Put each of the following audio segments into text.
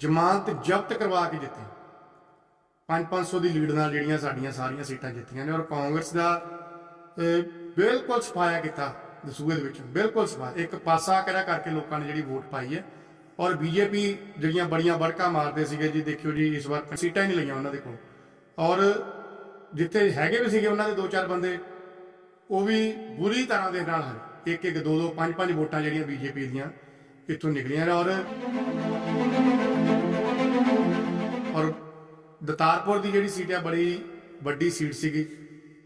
ਜ਼ਮਾਨਤ ਜ਼ਬਤ ਕਰਵਾ ਕੇ ਜਿੱਤੇ। 5-500 ਦੀ ਲੀਡ ਨਾਲ ਜਿਹੜੀਆਂ ਸਾਡੀਆਂ ਸਾਰੀਆਂ ਸੀਟਾਂ ਜਿੱਤੀਆਂ ਨੇ ਔਰ ਕਾਂਗਰਸ ਦਾ ਬਿਲਕੁਲ ਸਫਾਇਆ ਕੀਤਾ ਦਸੂਏ ਦੇ ਵਿੱਚ, ਬਿਲਕੁਲ ਸਫਾਇਆ ਇੱਕ ਪਾਸਾ ਕਰਿਆ ਕਰਕੇ ਲੋਕਾਂ ਨੇ ਜਿਹੜੀ ਵੋਟ ਪਾਈ ਹੈ ਔਰ ਬੀਜੇਪੀ ਜਿਹੜੀਆਂ ਬੜੀਆਂ ਬੜਕਾ ਮਾਰਦੇ ਸੀਗੇ ਜੀ, ਦੇਖਿਓ ਜੀ, ਇਸ ਵਾਰ ਸੀਟਾਂ ਹੀ ਨਹੀਂ ਲਈਆਂ ਉਹਨਾਂ ਦੇ ਕੋਲ। ਔਰ ਜਿੱਥੇ ਹੈਗੇ ਵੀ ਸੀਗੇ ਉਹਨਾਂ ਦੇ ਦੋ ਚਾਰ ਬੰਦੇ, ਉਹ ਵੀ ਬੁਰੀ ਤਰ੍ਹਾਂ ਦੇ ਨਾਲ ਹਨ ਇੱਕ ਇੱਕ ਦੋ ਦੋ ਪੰਜ ਪੰਜ ਵੋਟਾਂ ਜਿਹੜੀਆਂ ਬੀਜੇਪੀ ਦੀਆਂ ਇੱਥੋਂ ਨਿਕਲੀਆਂ ਨੇ ਔਰ ਦਤਾਰਪੁਰ ਦੀ ਜਿਹੜੀ ਸੀਟ ਹੈ ਬੜੀ ਵੱਡੀ ਸੀਟ ਸੀਗੀ।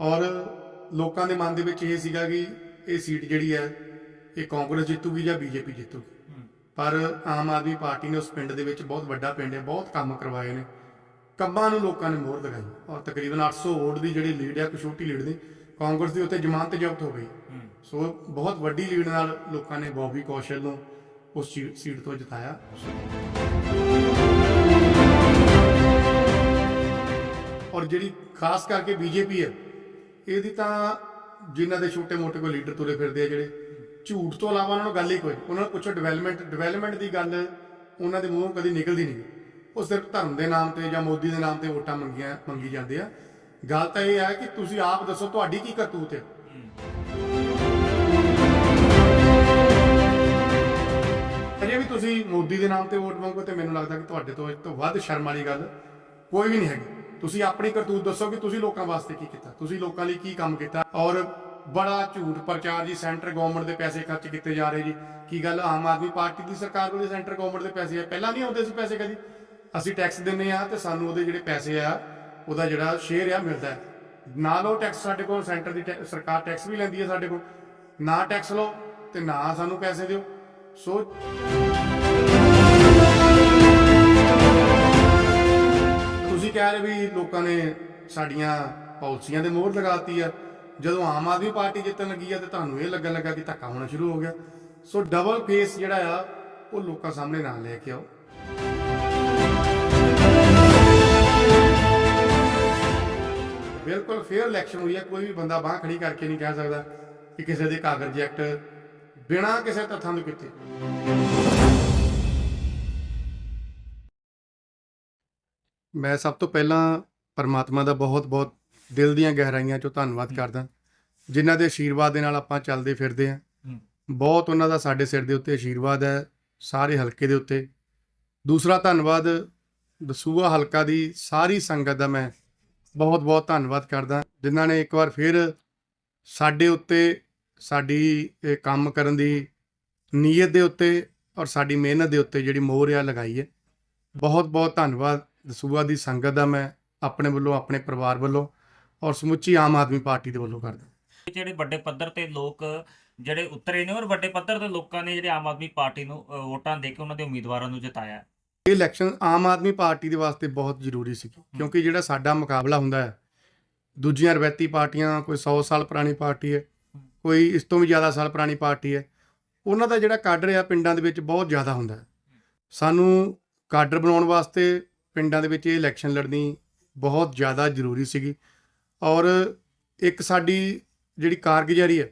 ਔਰ ਲੋਕਾਂ ਦੇ ਮਨ ਦੇ ਵਿੱਚ ਇਹ ਸੀਗਾ ਕਿ ਇਹ ਸੀਟ ਜਿਹੜੀ ਹੈ ਇਹ ਕਾਂਗਰਸ ਜਿੱਤੂਗੀ ਜਾਂ ਬੀਜੇਪੀ ਜਿੱਤੂਗੀ। ਪਰ ਆਮ ਆਦਮੀ ਪਾਰਟੀ ਨੇ ਉਸ ਪਿੰਡ ਦੇ ਵਿੱਚ ਬਹੁਤ ਵੱਡਾ ਪਿੰਡ ਹੈ ਬਹੁਤ ਕੰਮ ਕਰਵਾਏ ਨੇ। ਕੰਮਾਂ ਨੂੰ ਲੋਕਾਂ ਨੇ ਮੋਹਰ ਲਗਾਈ। ਔਰ ਤਕਰੀਬਨ 800 ਵੋਟ ਦੀ ਜਿਹੜੀ ਲੀਡ ਹੈ ਛੋਟੀ ਲੀਡ ਦੀ ਕਾਂਗਰਸ ਦੀ ਉੱਤੇ ਜ਼ਮਾਨਤ ਜ਼ਬਤ ਹੋ ਗਈ। ਸੋ ਬਹੁਤ ਵੱਡੀ ਲੀਡ ਨਾਲ ਲੋਕਾਂ ਨੇ ਬੌਬੀ ਕੌਸ਼ਲ ਨੂੰ ਉਸ ਸੀਟ ਤੋਂ ਜਿਤਾਇਆ। ਔਰ ਜਿਹੜੀ ਖਾਸ ਕਰਕੇ ਬੀਜੇਪੀ ਹੈ, ਇਹਦੀ ਤਾਂ ਜਿਨ੍ਹਾਂ ਦੇ ਛੋਟੇ-ਮੋਟੇ ਕੋਈ ਲੀਡਰ ਤੁਰੇ ਫਿਰਦੇ ਆ ਜਿਹੜੇ, ਝੂਠ ਤੋਂ ਇਲਾਵਾ ਉਹਨਾਂ ਨੂੰ ਗੱਲ ਹੀ ਕੋਈ ਉਹਨਾਂ ਨੂੰ ਪੁੱਛੋ ਡਿਵੈਲਪਮੈਂਟ ਡਿਵੈਲਪਮੈਂਟ ਦੀ ਗੱਲ, ਉਹਨਾਂ ਦੇ ਮੂੰਹੋਂ ਕਦੀ ਨਿਕਲਦੀ ਨਹੀਂ। ਉਹ ਸਿਰਫ ਧਰਮ ਦੇ ਨਾਮ ਤੇ ਜਾਂ ਮੋਦੀ ਦੇ ਨਾਮ ਤੇ ਵੋਟਾਂ ਮੰਗੀਆਂ, ਮੰਗੀ ਜਾਂਦੇ ਆ। ਗੱਲ ਤਾਂ ਇਹ ਹੈ ਕਿ ਤੁਸੀਂ ਆਪ ਦੱਸੋ ਤੁਹਾਡੀ ਕੀ ਕਰਤੂਤ ਹੈ। ਅਜੇ ਵੀ ਤੁਸੀਂ ਮੋਦੀ ਦੇ ਨਾਮ ਤੇ ਵੋਟ ਮੰਗੋ ਤੇ ਮੈਨੂੰ ਲੱਗਦਾ ਕਿ ਤੁਹਾਡੇ ਤੋਂ ਇਸ ਤੋਂ ਵੱਧ ਸ਼ਰਮ ਵਾਲੀ ਗੱਲ ਕੋਈ ਵੀ ਨਹੀਂ ਹੈਗੀ। ਤੁਸੀਂ ਆਪਣੀ ਕਰਤੂਤ ਦੱਸੋ ਕਿ ਤੁਸੀਂ ਲੋਕਾਂ ਵਾਸਤੇ ਕੀ ਕੀਤਾ? ਤੁਸੀਂ ਲੋਕਾਂ ਲਈ ਕੀ ਕੰਮ ਕੀਤਾ? ਔਰ ਬੜਾ ਝੂਠ ਪ੍ਰਚਾਰ ਜੀ, ਸੈਂਟਰ ਗਵਰਨਮੈਂਟ ਦੇ ਪੈਸੇ ਖਰਚ ਕੀਤੇ ਜਾ ਰਹੇ ਜੀ। ਕੀ ਗੱਲ ਆਮ ਆਦਮੀ ਪਾਰਟੀ ਦੀ ਸਰਕਾਰ ਕੋਲ ਸੈਂਟਰ ਗਵਰਨਮੈਂਟ ਦੇ ਪੈਸੇ ਆ? ਪਹਿਲਾਂ ਨਹੀਂ ਆਉਂਦੇ ਸੀ ਪੈਸੇ ਕਦੀ। ਅਸੀਂ ਟੈਕਸ ਦਿੰਨੇ ਆ ਤੇ ਸਾਨੂੰ ਉਹਦੇ ਜਿਹੜੇ ਪੈਸੇ ਆ, ਉਹਦਾ ਜਿਹੜਾ ਸ਼ੇਅਰ ਆ ਮਿਲਦਾ ਹੈ। ਨਾਲ ਉਹ ਟੈਕਸ ਸਾਡੇ ਕੋਲ, ਸੈਂਟਰ ਦੀ ਟੈ- ਸਰਕਾਰ ਟੈਕਸ ਵੀ ਲੈਂਦੀ ਹੈ ਸਾਡੇ ਕੋਲ। ਨਾ ਟੈਕਸ ਲਓ ਤੇ ਨਾ ਸਾਨੂੰ ਪੈਸੇ ਦਿਓ। ਸੋ ਕਹਿ ਰਹੇ ਵੀ ਲੋਕਾਂ ਨੇ ਸਾਡੀਆਂ ਪਾਲਿਸੀਆਂ ਦੇ ਮੋਹਰ ਲਗਾਤੀ ਆ। ਜਦੋਂ ਆਮ ਆਦਮੀ ਪਾਰਟੀ ਜਿੱਤਣ ਲੱਗੀ ਆ ਤੇ ਤੁਹਾਨੂੰ ਇਹ ਲੱਗਣ ਲੱਗਾ ਕਿ ਧੱਕਾ ਹੋਣਾ ਸ਼ੁਰੂ ਹੋ ਗਿਆ। ਸੋ ਡਬਲ ਫੇਸ ਜਿਹੜਾ ਆ, ਉਹ ਲੋਕਾਂ ਸਾਹਮਣੇ ਨਾ ਲੈ ਕੇ ਆਓ। ਬਿਲਕੁਲ ਫੇਅਰ ਇਲੈਕਸ਼ਨ ਹੋਈ ਹੈ ਕੋਈ ਵੀ ਬੰਦਾ ਬਾਹ ਖੜੀ ਕਰਕੇ ਨਹੀਂ ਕਹਿ ਸਕਦਾ ਕਿ ਕਿਸੇ ਦੇ ਕਾਗਜ਼ ਐਕਟ ਬਿਨਾਂ ਕਿਸੇ ਤੱਥਾਂ ਤੋਂ ਕੀਤੇ। ਮੈਂ ਸਭ ਤੋਂ ਪਹਿਲਾਂ ਪਰਮਾਤਮਾ ਦਾ ਬਹੁਤ-ਬਹੁਤ ਦਿਲ ਦੀਆਂ ਗਹਿਰਾਈਆਂ ਚੋਂ ਧੰਨਵਾਦ ਕਰਦਾ। ਜਿਨ੍ਹਾਂ ਦੇ ਆਸ਼ੀਰਵਾਦ ਦੇ ਨਾਲ ਆਪਾਂ ਚੱਲਦੇ ਫਿਰਦੇ ਆਂ। ਬਹੁਤ ਉਹਨਾਂ ਦਾ ਸਾਡੇ ਸਿਰ ਦੇ ਉੱਤੇ ਆਸ਼ੀਰਵਾਦ ਹੈ ਸਾਰੇ ਹਲਕੇ ਦੇ ਉੱਤੇ। ਦੂਸਰਾ ਧੰਨਵਾਦ ਦਸੂਆ ਹਲਕਾ ਦੀ ਸਾਰੀ ਸੰਗਤ ਦਾ ਮੈਂ ਬਹੁਤ-ਬਹੁਤ ਧੰਨਵਾਦ ਕਰਦਾ। ਜਿਨ੍ਹਾਂ ਨੇ ਇੱਕ ਵਾਰ ਫਿਰ ਸਾਡੇ ਉੱਤੇ ਸਾਡੀ ਇਹ ਕੰਮ ਕਰਨ ਦੀ ਨੀਅਤ ਦੇ ਉੱਤੇ ਔਰ ਸਾਡੀ ਮਿਹਨਤ ਦੇ ਉੱਤੇ ਜਿਹੜੀ ਮੋਹਰ ਆ ਲਗਾਈ ਹੈ। ਬਹੁਤ-ਬਹੁਤ ਧੰਨਵਾਦ। ਦਸੂਆ ਦੀ ਸੰਗਤ ਦਾ ਮੈਂ ਆਪਣੇ ਵੱਲੋਂ ਆਪਣੇ ਪਰਿਵਾਰ ਵੱਲੋਂ ਔਰ ਸਮੁੱਚੀ ਆਮ ਆਦਮੀ ਪਾਰਟੀ ਦੇ ਵੱਲੋਂ ਕਰਦਾ। ਜਿਹੜੇ ਵੱਡੇ ਪੱਧਰ ਤੇ ਲੋਕ ਜਿਹੜੇ ਉਤਰੇ ਨੇ ਔਰ ਵੱਡੇ ਪੱਧਰ ਤੇ ਲੋਕਾਂ ਨੇ ਜਿਹੜੇ ਆਮ ਆਦਮੀ ਪਾਰਟੀ ਨੂੰ ਵੋਟਾਂ ਦੇ ਕੇ ਉਹਨਾਂ ਦੇ ਉਮੀਦਵਾਰਾਂ ਨੂੰ ਜਿਤਾਇਆ। ਇਹ ਇਲੈਕਸ਼ਨ ਆਮ ਆਦਮੀ ਪਾਰਟੀ ਦੇ ਵਾਸਤੇ ਬਹੁਤ ਜ਼ਰੂਰੀ ਸੀ ਕਿਉਂਕਿ ਜਿਹੜਾ ਸਾਡਾ ਮੁਕਾਬਲਾ ਹੁੰਦਾ ਹੈ ਦੂਜੀਆਂ ਰਵੈਤੀ ਪਾਰਟੀਆਂ ਕੋਈ 100 ਸਾਲ ਪੁਰਾਣੀ ਪਾਰਟੀ ਹੈ ਕੋਈ ਇਸ ਤੋਂ ਵੀ ਜ਼ਿਆਦਾ ਸਾਲ ਪੁਰਾਣੀ ਪਾਰਟੀ ਹੈ ਉਹਨਾਂ ਦਾ ਜਿਹੜਾ ਕਾਡਰ ਆ ਪਿੰਡਾਂ ਦੇ ਵਿੱਚ ਬਹੁਤ ਜ਼ਿਆਦਾ ਹੁੰਦਾ ਹੈ। ਸਾਨੂੰ ਕਾਡਰ ਬਣਾਉਣ ਵਾਸਤੇ ਪਿੰਡਾਂ ਦੇ ਵਿੱਚ ਇਹ ਇਲੈਕਸ਼ਨ ਲੜਨੀ ਬਹੁਤ ਜ਼ਿਆਦਾ ਜ਼ਰੂਰੀ ਸੀਗੀ। ਔਰ ਇੱਕ ਸਾਡੀ ਜਿਹੜੀ ਕਾਰਗੁਜ਼ਾਰੀ ਹੈ,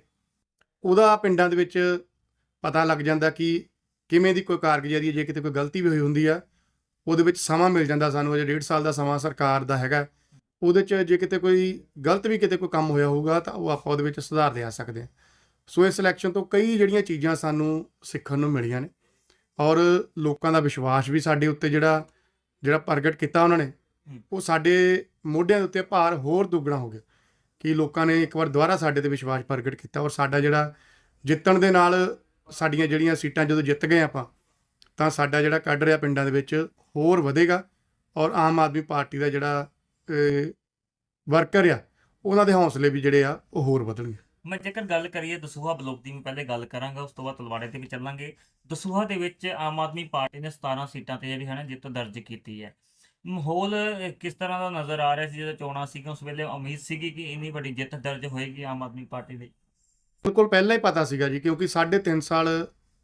ਉਹਦਾ ਪਿੰਡਾਂ ਦੇ ਵਿੱਚ ਪਤਾ ਲੱਗ ਜਾਂਦਾ ਕਿ ਕਿਵੇਂ ਦੀ ਕੋਈ ਕਾਰਗੁਜ਼ਾਰੀ ਹੈ। ਜੇ ਕਿਤੇ ਕੋਈ ਗਲਤੀ ਵੀ ਹੋਈ ਹੁੰਦੀ ਆ, ਉਹਦੇ ਵਿੱਚ ਸਮਾਂ ਮਿਲ ਜਾਂਦਾ ਸਾਨੂੰ। ਅਜੇ ਡੇਢ ਸਾਲ ਦਾ ਸਮਾਂ ਸਰਕਾਰ ਦਾ ਹੈਗਾ। ਉਹਦੇ 'ਚ ਜੇ ਕਿਤੇ ਕੋਈ ਗਲਤ ਵੀ ਕਿਤੇ ਕੋਈ ਕੰਮ ਹੋਇਆ ਹੋਊਗਾ, ਤਾਂ ਉਹ ਆਪਾਂ ਉਹਦੇ ਵਿੱਚ ਸੁਧਾਰ ਲਿਆ ਸਕਦੇ ਹਾਂ। ਸੋ ਇਸ ਇਲੈਕਸ਼ਨ ਤੋਂ ਕਈ ਜਿਹੜੀਆਂ ਚੀਜ਼ਾਂ ਸਾਨੂੰ ਸਿੱਖਣ ਨੂੰ ਮਿਲੀਆਂ ਨੇ। ਔਰ ਲੋਕਾਂ ਦਾ ਵਿਸ਼ਵਾਸ ਵੀ ਸਾਡੇ ਉੱਤੇ ਜਿਹੜਾ ਜਿਹੜਾ ਪ੍ਰਗਟ ਕੀਤਾ ਉਹਨਾਂ ਨੇ ਉਹ ਸਾਡੇ ਮੋਢਿਆਂ ਦੇ ਉੱਤੇ ਭਾਰ ਹੋਰ ਦੁੱਗਣਾ ਹੋ ਗਿਆ ਕਿ ਲੋਕਾਂ ਨੇ ਇੱਕ ਵਾਰ ਦੁਬਾਰਾ ਸਾਡੇ ਤੇ ਵਿਸ਼ਵਾਸ ਪ੍ਰਗਟ ਕੀਤਾ ਔਰ ਸਾਡਾ ਜਿਹੜਾ ਜਿੱਤਣ ਦੇ ਨਾਲ ਸਾਡੀਆਂ ਜਿਹੜੀਆਂ ਸੀਟਾਂ ਜਦੋਂ ਜਿੱਤ ਗਏ ਆਪਾਂ ਤਾਂ ਸਾਡਾ ਜਿਹੜਾ ਕੱਢ ਰਿਹਾ ਪਿੰਡਾਂ ਦੇ ਵਿੱਚ ਹੋਰ ਵਧੇਗਾ ਔਰ ਆਮ ਆਦਮੀ ਪਾਰਟੀ ਦਾ ਜਿਹੜਾ ਵਰਕਰ ਆ ਉਹਨਾਂ ਦੇ ਹੌਸਲੇ ਵੀ ਜਿਹੜੇ ਆ ਉਹ ਹੋਰ ਵਧਣਗੇ। ਮੈਂ ਜੇਕਰ ਗੱਲ ਕਰੀਏ ਦਸੂਹਾ ਬਲੋਕ ਦੀ, ਮੈਂ ਪਹਿਲੇ ਗੱਲ ਕਰਾਂਗਾ, ਉਸ ਤੋਂ ਬਾਅਦ ਤਲਵਾੜੇ ਤੇ ਵੀ ਚੱਲਾਂਗੇ। ਦਸੂਹਾ ਦੇ ਵਿੱਚ ਆਮ ਆਦਮੀ ਪਾਰਟੀ ਨੇ 17 ਸੀਟਾਂ ਤੇ ਜਿਹੜੀ ਹੈ ਨਾ ਜਿੱਤ ਦਰਜ ਕੀਤੀ ਹੈ। ਮਾਹੌਲ ਕਿਸ ਤਰ੍ਹਾਂ ਦਾ ਨਜ਼ਰ ਆ ਰਿਹਾ ਸੀ? ਜਦੋਂ ਚੋਣਾਂ ਸੀਗੀਆਂ, ਉਸ ਵੇਲੇ ਉਮੀਦ ਸੀਗੀ ਕਿ ਇੰਨੀ ਵੱਡੀ ਜਿੱਤ ਦਰਜ ਹੋਏਗੀ ਆਮ ਆਦਮੀ ਪਾਰਟੀ ਦੀ ਬਿਲਕੁਲ, ਪਹਿਲਾਂ ਹੀ ਪਤਾ ਸੀਗਾ ਜੀ, ਕਿਉਂਕਿ ਸਾਢੇ ਤਿੰਨ ਸਾਲ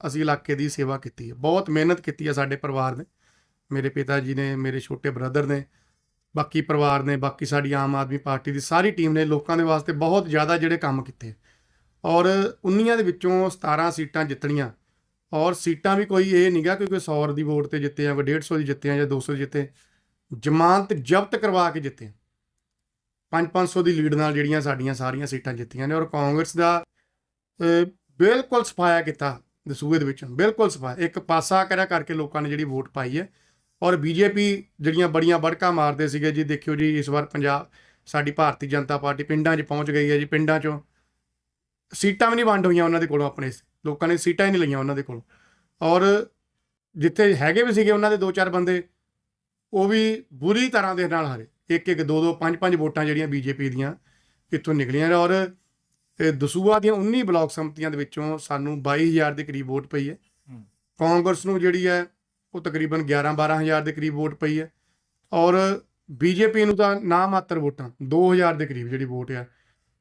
ਅਸੀਂ ਇਲਾਕੇ ਦੀ ਸੇਵਾ ਕੀਤੀ ਹੈ। ਬਹੁਤ ਮਿਹਨਤ ਕੀਤੀ ਹੈ ਸਾਡੇ ਪਰਿਵਾਰ ਨੇ। ਮੇਰੇ ਪਿਤਾ ਜੀ ਨੇ, ਮੇਰੇ ਛੋਟੇ ਬ੍ਰਦਰ ਨੇ ਬਾਕੀ ਪਰਿਵਾਰ ਨੇ, ਬਾਕੀ ਸਾਡੀ ਆਮ ਆਦਮੀ ਪਾਰਟੀ ਦੀ ਸਾਰੀ ਟੀਮ ਨੇ ਲੋਕਾਂ ਦੇ ਵਾਸਤੇ ਬਹੁਤ ਜ਼ਿਆਦਾ ਜਿਹੜੇ ਕੰਮ ਕੀਤੇ। ਔਰ 19 ਦੇ ਵਿੱਚੋਂ 17 ਸੀਟਾਂ ਜਿੱਤਣੀਆਂ। ਔਰ ਸੀਟਾਂ ਵੀ ਕੋਈ ਇਹ ਨਹੀਂਗਾ ਕਿ ਕੋਈ 100 ਦੀ ਵੋਟ ਤੇ ਜਿੱਤੇ ਜਾਂ ਕੋਈ 150 ਦੀ ਜਿੱਤੇ ਆ ਜਾਂ 200 ਦੀ ਜਿੱਤੇ। ਜ਼ਮਾਨਤ ਜ਼ਬਤ ਕਰਵਾ ਕੇ ਜਿੱਤੇ। 5-500 ਦੀ ਲੀਡ ਨਾਲ ਜਿਹੜੀਆਂ ਸਾਡੀਆਂ ਸਾਰੀਆਂ ਸੀਟਾਂ ਜਿੱਤੀਆਂ ਨੇ ਔਰ ਕਾਂਗਰਸ ਦਾ ਬਿਲਕੁਲ ਸਫਾਇਆ ਕੀਤਾ ਦਸੂਏ ਦੇ ਵਿੱਚ। ਬਿਲਕੁਲ ਸਫਾਇਆ। ਇੱਕ ਪਾਸਾ ਕਰਿਆ ਕਰਕੇ ਲੋਕਾਂ ਨੇ ਜਿਹੜੀ ਵੋਟ ਪਾਈ ਹੈ ਔਰ ਬੀਜੇਪੀ ਜਿਹੜੀਆਂ ਬੜੀਆਂ ਬੜਕਾ ਮਾਰਦੇ ਸੀਗੇ ਜੀ ਦੇਖਿਓ ਜੀ ਇਸ ਵਾਰ ਪੰਜਾਬ ਸਾਡੀ ਭਾਰਤੀ ਜਨਤਾ ਪਾਰਟੀ ਪਿੰਡਾਂ 'ਚ ਪਹੁੰਚ ਗਈ ਹੈ ਜੀ ਪਿੰਡਾਂ 'ਚੋਂ। ਸੀਟਾਂ ਵੀ ਨਹੀਂ ਵੰਡ ਹੋਈਆਂ ਉਹਨਾਂ ਦੇ ਕੋਲੋਂ ਆਪਣੇ ਲੋਕਾਂ ਨੇ ਸੀਟਾਂ ਹੀ ਨਹੀਂ ਲਈਆਂ ਉਹਨਾਂ ਦੇ ਕੋਲ। ਔਰ ਜਿੱਥੇ ਹੈਗੇ ਵੀ ਸੀਗੇ ਉਹਨਾਂ ਦੇ ਦੋ ਚਾਰ ਬੰਦੇ ਉਹ ਵੀ ਬੁਰੀ ਤਰ੍ਹਾਂ ਦੇ ਨਾਲ ਹਾਰੇ। ਇੱਕ ਇੱਕ ਦੋ ਦੋ ਪੰਜ ਪੰਜ ਵੋਟਾਂ ਜਿਹੜੀਆਂ ਬੀਜੇਪੀ ਦੀਆਂ ਇੱਥੋਂ ਨਿਕਲੀਆਂ ਔਰ ਇਹ ਦਸੂਆ ਦੀਆਂ 19 ਬਲਾਕ ਸੰਮਤੀਆਂ ਦੇ ਵਿੱਚੋਂ ਸਾਨੂੰ 22000 ਦੇ ਕਰੀਬ ਵੋਟ ਪਈ ਹੂੰ। ਕਾਂਗਰਸ ਨੂੰ ਜਿਹੜੀ ਹੈ ਉਹ ਤਕਰੀਬਨ 11 12000 ਦੇ ਕਰੀਬ ਵੋਟ ਪਈ ਹੈ। ਔਰ ਬੀਜੇਪੀ ਨੂੰ ਤਾਂ ਨਾ ਮਾਤਰ ਵੋਟਾਂ 2000 ਦੇ ਕਰੀਬ ਜਿਹੜੀ ਵੋਟ ਆ,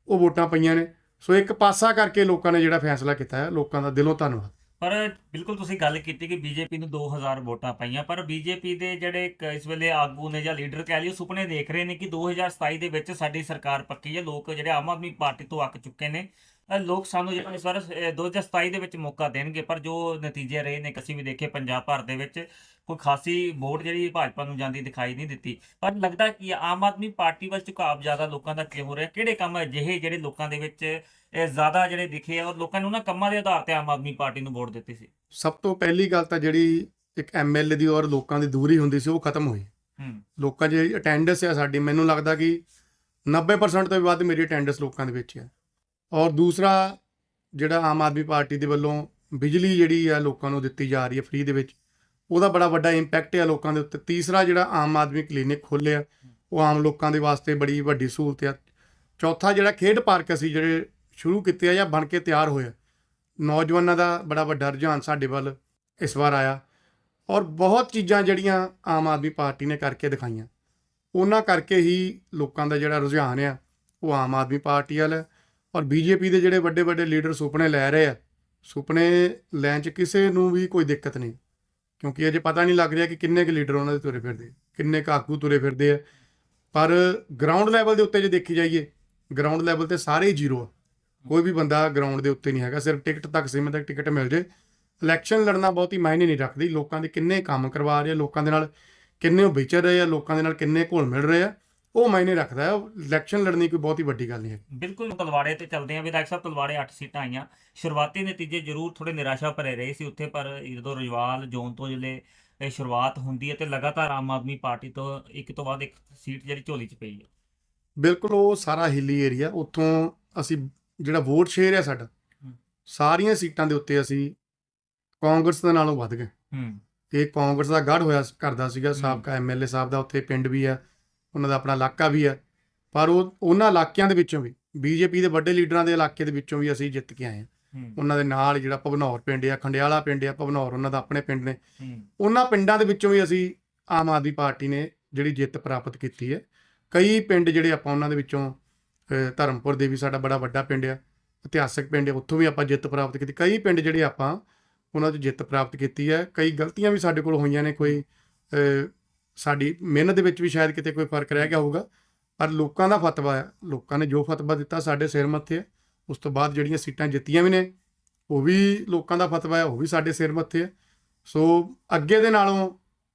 ਉਹ ਵੋਟਾਂ ਪਈਆਂ ਨੇ। ਸੋ ਇੱਕ ਪਾਸਾ ਕਰਕੇ ਲੋਕਾਂ ਨੇ ਜਿਹੜਾ ਫੈਸਲਾ ਕੀਤਾ ਹੈ, ਲੋਕਾਂ ਦਾ ਦਿਲੋਂ ਧੰਨਵਾਦ। ਪਰ ਬਿਲਕੁਲ ਤੁਸੀਂ ਗੱਲ ਕੀਤੀ ਕਿ ਬੀਜੇਪੀ ਨੂੰ 2000 ਵੋਟਾਂ ਪਾਈਆਂ, ਪਰ ਬੀਜੇਪੀ ਦੇ ਜਿਹੜੇ ਇਸ ਵੇਲੇ ਆਗੂ ਨੇ ਜਾਂ ਲੀਡਰ ਕਹਿ ਲਈਓ ਸੁਪਨੇ ਦੇਖ ਰਹੇ ਨੇ ਕਿ 2027 ਦੇ ਵਿੱਚ ਸਾਡੀ ਸਰਕਾਰ ਪੱਕੀ ਹੈ। ਲੋਕ ਜਿਹੜੇ ਆਮ ਆਦਮੀ ਪਾਰਟੀ ਤੋਂ ਅੱਕ ਚੁੱਕੇ ਨੇ। ਲੋਕ ਸਾਨੂੰ ਜਿਹੜਾ ਇਸ ਵਾਰ ਅ, 2027 ਦੇ ਵਿੱਚ ਮੌਕਾ ਦੇਣਗੇ ਪਰ ਜੋ ਨਤੀਜੇ ਰਹੇ ਨੇ ਅਸੀਂ ਵੀ ਦੇਖੇ ਪੰਜਾਬ ਭਰ ਦੇ ਵਿੱਚ ਕੋਈ ਖਾਸੀ ਵੋਟ ਜਿਹੜੀ ਭਾਜਪਾ ਨੂੰ ਜਾਂਦੀ ਦਿਖਾਈ ਨਹੀਂ ਦਿੱਤੀ। ਪਰ ਲੱਗਦਾ ਕਿ ਆਮ ਆਦਮੀ ਪਾਰਟੀ ਵੱਲ ਝੁਕਾਅ ਜ਼ਿਆਦਾ ਲੋਕਾਂ ਦਾ ਕਿਉਂ ਹੋ ਰਿਹਾ? ਕਿਹੜੇ ਕੰਮ ਅਜਿਹੇ ਜਿਹੜੇ ਲੋਕਾਂ ਦੇ ਵਿੱਚ ਜ਼ਿਆਦਾ ਜਿਹੜੇ ਦਿਖੇ ਆ ਔਰ ਲੋਕਾਂ ਨੇ ਉਹਨਾਂ ਕੰਮਾਂ ਦੇ ਆਧਾਰ ਤੇ ਆਮ ਆਦਮੀ ਪਾਰਟੀ ਨੂੰ ਵੋਟ ਦਿੱਤੀ ਸੀ? ਸਭ ਤੋਂ ਪਹਿਲੀ ਗੱਲ ਤਾਂ ਜਿਹੜੀ ਇੱਕ ਐਮਐਲਏ ਦੀ ਔਰ ਲੋਕਾਂ ਦੀ ਦੂਰੀ ਹੁੰਦੀ ਸੀ ਉਹ ਖਤਮ ਹੋਈ। ਲੋਕਾਂ ਜਿਹੜੀ ਅਟੈਂਡੈਂਸ ਹੈ ਸਾਡੀ ਮੈਨੂੰ ਲੱਗਦਾ ਕਿ 90% ਤੋਂ ਵੀ ਵੱਧ ਮੇਰੀ ਅਟੈਂਡੈਂਸ ਲੋਕਾਂ ਦੇ ਵਿੱਚ ਹੈ ਔਰ ਦੂਸਰਾ ਜਿਹੜਾ ਆਮ ਆਦਮੀ ਪਾਰਟੀ ਦੇ ਵੱਲੋਂ ਬਿਜਲੀ ਜਿਹੜੀ ਆ ਲੋਕਾਂ ਨੂੰ ਦਿੱਤੀ ਜਾ ਰਹੀ ਹੈ ਫ੍ਰੀ ਦੇ ਵਿੱਚ, ਉਹਦਾ ਬੜਾ ਵੱਡਾ ਇੰਪੈਕਟ ਹੈ ਲੋਕਾਂ ਦੇ ਉੱਤੇ। ਤੀਸਰਾ ਜਿਹੜਾ ਆਮ ਆਦਮੀ ਕਲੀਨਿਕ ਖੋਲ੍ਹਿਆ, ਉਹ ਆਮ ਲੋਕਾਂ ਦੇ ਵਾਸਤੇ ਬੜੀ ਵੱਡੀ ਸਹੂਲਤ ਹੈ ਚੌਥਾ ਜਿਹੜਾ ਖੇਡ ਪਾਰਕ ਅਸੀਂ ਜਿਹੜੇ ਸ਼ੁਰੂ ਕੀਤੇ ਆ ਜਾਂ ਬਣ ਕੇ ਤਿਆਰ ਹੋਇਆ ਨੌਜਵਾਨਾਂ ਦਾ ਬੜਾ ਵੱਡਾ ਰੁਝਾਨ ਸਾਡੇ ਵੱਲ ਇਸ ਵਾਰ ਆਇਆ। ਔਰ ਬਹੁਤ ਚੀਜ਼ਾਂ ਜਿਹੜੀਆਂ ਆਮ ਆਦਮੀ ਪਾਰਟੀ ਨੇ ਕਰਕੇ ਦਿਖਾਈਆਂ। ਉਹਨਾਂ ਕਰਕੇ ਹੀ ਲੋਕਾਂ ਦਾ ਜਿਹੜਾ ਰੁਝਾਨ ਆ, ਉਹ ਆਮ ਆਦਮੀ ਪਾਰਟੀ ਵਾਲਾ ਔਰ ਬੀਜੇਪੀ ਦੇ ਜਿਹੜੇ ਵੱਡੇ ਵੱਡੇ ਲੀਡਰ ਸੁਪਨੇ ਲੈ ਰਹੇ ਆ, ਸੁਪਨੇ ਲੈਣ 'ਚ ਕਿਸੇ ਨੂੰ ਵੀ ਕੋਈ ਦਿੱਕਤ ਨਹੀਂ। ਕਿਉਂਕਿ ਅਜੇ ਪਤਾ ਨਹੀਂ ਲੱਗ ਰਿਹਾ ਕਿ ਕਿੰਨੇ ਕੁ ਲੀਡਰ ਉਹਨਾਂ ਦੇ ਤੁਰੇ ਫਿਰਦੇ ਕਿੰਨੇ ਕੁ ਆਗੂ ਤੁਰੇ ਫਿਰਦੇ ਆ। ਪਰ ਗਰਾਊਂਡ ਲੈਵਲ ਦੇ ਉੱਤੇ ਜੇ ਦੇਖੀ ਜਾਈਏ ਗਰਾਊਂਡ ਲੈਵਲ ਤੇ ਸਾਰੇ ਹੀ ਜ਼ੀਰੋ ਆ। ਕੋਈ ਵੀ ਬੰਦਾ ਗਰਾਊਂਡ ਦੇ ਉੱਤੇ ਨਹੀਂ ਹੈਗਾ, ਸਿਰਫ ਟਿਕਟ ਤੱਕ ਸੀਮਿਤ ਹੈ ਟਿਕਟ ਮਿਲ ਜੇ। ਇਲੈਕਸ਼ਨ ਲੜਨਾ ਬਹੁਤੀ ਮਾਇਨੇ ਨਹੀਂ ਰੱਖਦੀ, ਲੋਕਾਂ ਦੇ ਕਿੰਨੇ ਕੰਮ ਕਰਵਾ ਰਹੇ ਆ, ਲੋਕਾਂ ਦੇ ਨਾਲ ਕਿੰਨੇ ਉਹ ਵਿਚਰ ਰਹੇ ਆ, ਲੋਕਾਂ ਦੇ ਨਾਲ ਕਿੰਨੇ ਘੁਲ ਮਿਲ ਰਹੇ ਆ। ਉਹ ਮਾਇਨੇ ਰੱਖਦਾ। ਹੈ ਇਲੈਕਸ਼ਨ ਲੜਨੀ ਕੋਈ ਬਹੁਤੀ ਵੱਡੀ ਗੱਲ ਨਹੀਂ ਹੈ ਬਿਲਕੁਲ ਤਲਵਾੜੇ ਤੇ ਚੱਲਦੇ ਆਂ ਵਿਧਾਇਕ ਸਾਹਿਬ ਤਲਵਾੜੇ 8 ਸੀਟਾਂ ਆਈਆਂ। ਸ਼ੁਰੂਆਤੀ ਨਤੀਜੇ ਜ਼ਰੂਰ ਥੋੜੇ ਨਿਰਾਸ਼ਾ ਭਰੇ ਰਹੇ ਸੀ ਉੱਥੇ ਪਰ ਜਦੋਂ ਰਜਵਾਲ ਜ਼ੋਨ ਤੋਂ ਜਿਹੜੇ ਇਹ ਸ਼ੁਰੂਆਤ ਹੁੰਦੀ ਹੈ ਤੇ ਲਗਾਤਾਰ ਆਮ ਆਦਮੀ ਪਾਰਟੀ ਤੋਂ ਇੱਕ ਤੋਂ ਬਾਅਦ ਇੱਕ ਸੀਟ ਜਿਹੜੀ ਝੋਲੀ 'ਚ ਪਈ ਹੈ। ਬਿਲਕੁਲ ਉਹ ਸਾਰਾ ਹਿੱਲੀ ਏਰੀਆ। ਉੱਥੋਂ ਅਸੀਂ ਜਿਹੜਾ ਵੋਟ ਸ਼ੇਅਰ ਹੈ ਸਾਡਾ ਹੂੰ। ਸਾਰੀਆਂ ਸੀਟਾਂ ਦੇ ਉੱਤੇ ਅਸੀਂ ਕਾਂਗਰਸ ਦੇ ਨਾਲੋਂ ਵੱਧ ਗਏ। ਹੂੰ। ਇਹ ਕਾਂਗਰਸ ਦਾ ਗੜ ਹੋਇਆ ਕਰਦਾ ਸੀਗਾ ਸਾਬਕਾ ਐਮਐਲਏ ਸਾਹਿਬ ਦਾ ਉੱਥੇ ਪਿੰਡ ਵੀ ਹੈ। ਉਹਨਾਂ ਦਾ ਆਪਣਾ ਇਲਾਕਾ ਵੀ ਹੈ। ਪਰ ਉਹ ਉਹਨਾਂ ਇਲਾਕਿਆਂ ਦੇ ਵਿੱਚੋਂ ਵੀ ਬੀਜੇਪੀ ਦੇ ਵੱਡੇ ਲੀਡਰਾਂ ਦੇ ਇਲਾਕੇ ਦੇ ਵਿੱਚੋਂ ਵੀ ਅਸੀਂ ਜਿੱਤ ਕੇ ਆਏ ਹਾਂ। ਉਹਨਾਂ ਦੇ ਨਾਲ ਜਿਹੜਾ ਭਵਨੌਰ ਪਿੰਡ ਆ ਖੰਡਿਆਲਾ ਪਿੰਡ ਆ ਭਵਨੌਰ ਉਹਨਾਂ ਦਾ ਆਪਣੇ ਪਿੰਡ ਨੇ। ਉਹਨਾਂ ਪਿੰਡਾਂ ਦੇ ਵਿੱਚੋਂ ਵੀ ਅਸੀਂ ਆਮ ਆਦਮੀ ਪਾਰਟੀ ਨੇ ਜਿਹੜੀ ਜਿੱਤ ਪ੍ਰਾਪਤ ਕੀਤੀ ਹੈ। ਕਈ ਪਿੰਡ ਜਿਹੜੇ ਆਪਾਂ ਉਹਨਾਂ ਦੇ ਵਿੱਚੋਂ ਧਰਮਪੁਰ ਦੇ ਵੀ ਸਾਡਾ ਬੜਾ ਵੱਡਾ ਪਿੰਡ ਆ ਇਤਿਹਾਸਕ ਪਿੰਡ ਹੈ ਉੱਥੋਂ ਵੀ ਆਪਾਂ ਜਿੱਤ ਪ੍ਰਾਪਤ ਕੀਤੀ। ਕਈ ਪਿੰਡ ਜਿਹੜੇ ਆਪਾਂ ਉਹਨਾਂ 'ਚ ਜਿੱਤ ਪ੍ਰਾਪਤ ਕੀਤੀ ਹੈ। ਕਈ ਗਲਤੀਆਂ ਵੀ ਸਾਡੇ ਕੋਲ ਹੋਈਆਂ ਨੇ ਕੋਈ ਸਾਡੀ ਮਿਹਨਤ ਦੇ ਵਿੱਚ ਵੀ ਸ਼ਾਇਦ ਕਿਤੇ ਕੋਈ ਫ਼ਰਕ ਰਹਿ ਗਿਆ ਹੋਊਗਾ, ਪਰ ਲੋਕਾਂ ਦਾ ਫਤਵਾ ਹੈ ਲੋਕਾਂ ਨੇ ਜੋ ਫਤਵਾ ਦਿੱਤਾ ਸਾਡੇ ਸਿਰ ਮੱਥੇ ਹੈ ਉਸ ਤੋਂ ਬਾਅਦ ਜਿਹੜੀਆਂ ਸੀਟਾਂ ਜਿੱਤੀਆਂ ਵੀ ਨੇ, ਉਹ ਵੀ ਲੋਕਾਂ ਦਾ ਫਤਵਾ ਹੈ ਉਹ ਵੀ ਸਾਡੇ ਸਿਰ ਮੱਥੇ ਹੈ ਸੋ ਅੱਗੇ ਦੇ ਨਾਲੋਂ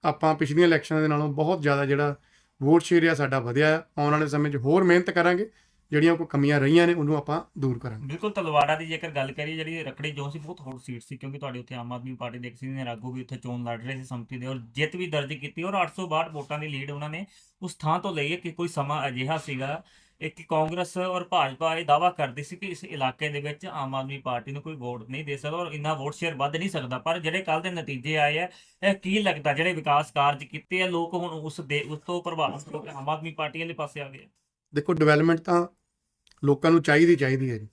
ਆਪਾਂ ਪਿਛਲੀਆਂ ਇਲੈਕਸ਼ਨਾਂ ਦੇ ਨਾਲੋਂ ਬਹੁਤ ਜ਼ਿਆਦਾ ਜਿਹੜਾ ਵੋਟ ਸ਼ੇਅਰ ਆ, ਸਾਡਾ ਵਧਿਆ ਹੈ ਆਉਣ ਵਾਲੇ ਸਮੇਂ 'ਚ ਹੋਰ ਮਿਹਨਤ ਕਰਾਂਗੇ। ਜਿਹੜੀਆਂ ਕੋਈ ਕਮੀਆਂ ਰਹੀਆਂ ਨੇ ਉਹਨੂੰ ਆਪਾਂ ਦੂਰ ਕਰਾਂਗੇ ਬਿਲਕੁਲ ਤਲਵਾੜਾ ਦੀ ਜੇਕਰ ਗੱਲ ਕਰੀਏ ਜਿਹੜੀ ਰਕੜੀ ਜੋਨ ਸੀ ਬਹੁਤ ਹੋਰ ਸੀਟ ਸੀ ਕਿਉਂਕਿ ਤੁਹਾਡੇ ਉੱਥੇ ਆਮ ਆਦਮੀ ਪਾਰਟੀ ਦੇ ਇੱਕ ਸੀਨੀਅਰ ਆਗੂ ਵੀ ਉੱਥੇ ਚੋਣ ਲੜ ਰਹੇ ਸੀ ਸੰਮਤੀ ਦੇ ਔਰ ਜਿੱਤ ਵੀ ਦਰਜ ਕੀਤੀ ਔਰ 862 ਵੋਟਾਂ ਦੀ ਲੀਡ ਉਹਨਾਂ ਨੇ ਉਸ ਥਾਂ ਤੋਂ ਲਈ ਹੈ ਕਿ ਕੋਈ ਸਮਾਂ ਅਜਿਹਾ ਸੀਗਾ ਇੱਕ ਕਿ ਕਾਂਗਰਸ ਔਰ ਭਾਜਪਾ ਇਹ ਦਾਵਾ ਕਰਦੀ ਸੀ ਕਿ ਇਸ ਇਲਾਕੇ ਦੇ ਵਿੱਚ ਆਮ ਆਦਮੀ ਪਾਰਟੀ ਨੂੰ ਕੋਈ ਵੋਟ ਨਹੀਂ ਦੇ ਸਕਦਾ ਔਰ ਇੰਨਾ ਵੋਟ ਸ਼ੇਅਰ ਵੱਧ ਨਹੀਂ ਸਕਦਾ ਪਰ ਜਿਹੜੇ ਕੱਲ ਦੇ ਨਤੀਜੇ ਆਏ ਆ ਇਹ ਕੀ ਲੱਗਦਾ ਜਿਹੜੇ ਵਿਕਾਸ ਕਾਰਜ ਕੀਤੇ ਆ ਲੋਕ ਹੁਣ ਉਸ ਦੇ ਉਸ ਤੋਂ ਪ੍ਰਭਾਵਿਤ ਹੋ ਕੇ ਆਮ ਆਦਮੀ ਪਾਰਟੀ ਵਾਲੇ ਪਾਸੇ ਆ ਗਏ। ਦੇਖੋ ਡਿਵੈਲਪਮੈਂਟ ਤਾਂ ਲੋਕਾਂ ਨੂੰ ਚਾਹੀਦੀ ਚਾਹੀਦੀ ਹੈ ਜੀ।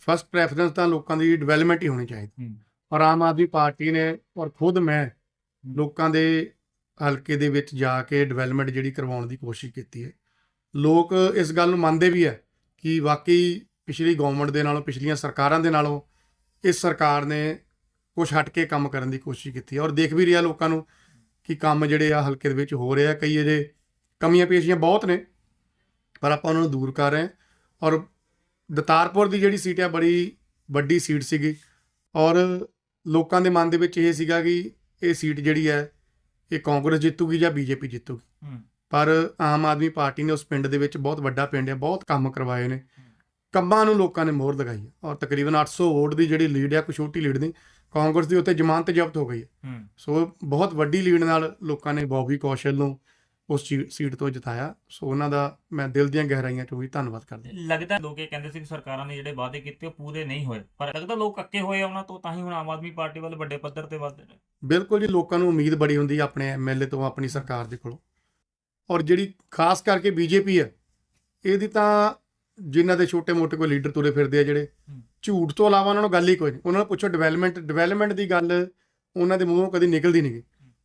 ਫਸਟ ਪ੍ਰੈਫਰੈਂਸ ਤਾਂ ਲੋਕਾਂ ਦੀ ਡਿਵੈਲਪਮੈਂਟ ਹੀ ਹੋਣੀ ਚਾਹੀਦੀ। ਔਰ ਆਮ ਆਦਮੀ ਪਾਰਟੀ ਨੇ ਔਰ ਖੁਦ ਮੈਂ ਲੋਕਾਂ ਦੇ ਹਲਕੇ ਦੇ ਵਿੱਚ ਜਾ ਕੇ ਡਿਵੈਲਪਮੈਂਟ ਜਿਹੜੀ ਕਰਵਾਉਣ ਦੀ ਕੋਸ਼ਿਸ਼ ਕੀਤੀ ਹੈ। ਲੋਕ ਇਸ ਗੱਲ ਨੂੰ ਮੰਨਦੇ ਵੀ ਹੈ ਕਿ ਵਾਕਈ ਪਿਛਲੀ ਗਵਰਨਮੈਂਟ ਦੇ ਨਾਲੋਂ ਪਿਛਲੀਆਂ ਸਰਕਾਰਾਂ ਦੇ ਨਾਲੋਂ ਇਸ ਸਰਕਾਰ ਨੇ ਕੁਝ ਹਟ ਕੇ ਕੰਮ ਕਰਨ ਦੀ ਕੋਸ਼ਿਸ਼ ਕੀਤੀ ਔਰ ਦੇਖ ਵੀ ਰਿਹਾ ਲੋਕਾਂ ਨੂੰ ਕਿ ਕੰਮ ਜਿਹੜੇ ਆ ਹਲਕੇ ਦੇ ਵਿੱਚ ਹੋ ਰਹੇ ਕਈ ਅਜੇ ਕਮੀਆਂ ਪੇਸ਼ੀਆਂ ਬਹੁਤ ਨੇ ਪਰ ਆਪਾਂ ਉਹਨਾਂ ਨੂੰ ਦੂਰ ਕਰ ਰਹੇ ਹਾਂ। ਔਰ ਦਤਾਰਪੁਰ ਦੀ ਜਿਹੜੀ ਸੀਟ ਹੈ ਬੜੀ ਵੱਡੀ ਸੀਟ ਸੀਗੀ। ਔਰ ਲੋਕਾਂ ਦੇ ਮਨ ਦੇ ਵਿੱਚ ਇਹ ਸੀਗਾ ਕਿ ਇਹ ਸੀਟ ਜਿਹੜੀ ਹੈ ਇਹ ਕਾਂਗਰਸ ਜਿੱਤੂਗੀ ਜਾਂ ਬੀਜੇਪੀ ਜਿੱਤੂਗੀ। ਪਰ ਆਮ ਆਦਮੀ ਪਾਰਟੀ ਨੇ ਉਸ ਪਿੰਡ ਦੇ ਵਿੱਚ ਬਹੁਤ ਵੱਡਾ ਪਿੰਡ ਹੈ ਬਹੁਤ ਕੰਮ ਕਰਵਾਏ ਨੇ। ਕੰਮਾਂ ਨੂੰ ਲੋਕਾਂ ਨੇ ਮੋਹਰ ਲਗਾਈ ਔਰ ਤਕਰੀਬਨ 800 ਵੋਟ ਦੀ ਜਿਹੜੀ ਲੀਡ ਹੈ ਕੋਈ ਛੋਟੀ ਲੀਡ ਨਹੀਂ ਕਾਂਗਰਸ ਦੀ ਉੱਤੇ ਜ਼ਮਾਨਤ ਜ਼ਬਤ ਹੋ ਗਈ ਹੂੰ। ਸੋ ਬਹੁਤ ਵੱਡੀ ਲੀਡ ਨਾਲ ਲੋਕਾਂ ਨੇ ਬੌਬੀ ਕੌਸ਼ਲ ਨੂੰ ਉਸ ਸੀਟ ਤੋਂ ਜਿਤਾਇਆ। ਸੋ ਉਹਨਾਂ ਦਾ ਮੈਂ ਦਿਲ ਦੀਆਂ ਗਹਿਰਾਈਆਂ ਚੋਂ ਵੀ ਧੰਨਵਾਦ ਕਰਦਾ ਲੱਗਦਾ ਲੋਕ ਇਹ ਕਹਿੰਦੇ ਸੀ ਕਿ ਸਰਕਾਰਾਂ ਨੇ ਜਿਹੜੇ ਵਾਅਦੇ ਕੀਤੇ ਉਹ ਪੂਰੇ ਨਹੀਂ ਹੋਏ। ਪਰ ਲੱਗਦਾ ਲੋਕ ਅੱਕੇ ਹੋਏ ਉਹਨਾਂ ਤੋਂ ਤਾਂ ਹੀ ਹੁਣ ਆਮ ਆਦਮੀ ਪਾਰਟੀ ਵੱਲ ਵੱਡੇ ਪੱਧਰ ਤੇ ਵੱਧ ਰਹੇ ਬਿਲਕੁਲ ਜੀ ਲੋਕਾਂ ਨੂੰ ਉਮੀਦ ਬੜੀ ਹੁੰਦੀ ਹੈ ਆਪਣੇ ਐਮਐਲਏ ਤੋਂ ਆਪਣੀ ਸਰਕਾਰ ਦੇ ਕੋਲੋਂ। ਔਰ ਜਿਹੜੀ ਖਾਸ ਕਰਕੇ ਬੀਜੇਪੀ ਹੈ ਇਹਦੀ ਤਾਂ ਜਿਨ੍ਹਾਂ ਦੇ ਛੋਟੇ-ਮੋਟੇ ਕੋਈ ਲੀਡਰ ਤੁਰੇ ਫਿਰਦੇ ਆ ਜਿਹੜੇ। ਝੂਠ ਤੋਂ ਇਲਾਵਾ ਉਹਨਾਂ ਨੂੰ ਗੱਲ ਹੀ ਕੋਈ ਨਹੀਂ ਉਹਨਾਂ ਨੂੰ ਪੁੱਛੋ ਡਿਵੈਲਪਮੈਂਟ ਡਿਵੈਲਪਮੈਂਟ ਦੀ ਗੱਲ ਉਹਨਾਂ ਦੇ ਮੂੰਹੋਂ ਕਦੀ ਨਿਕਲਦੀ ਨਹੀਂ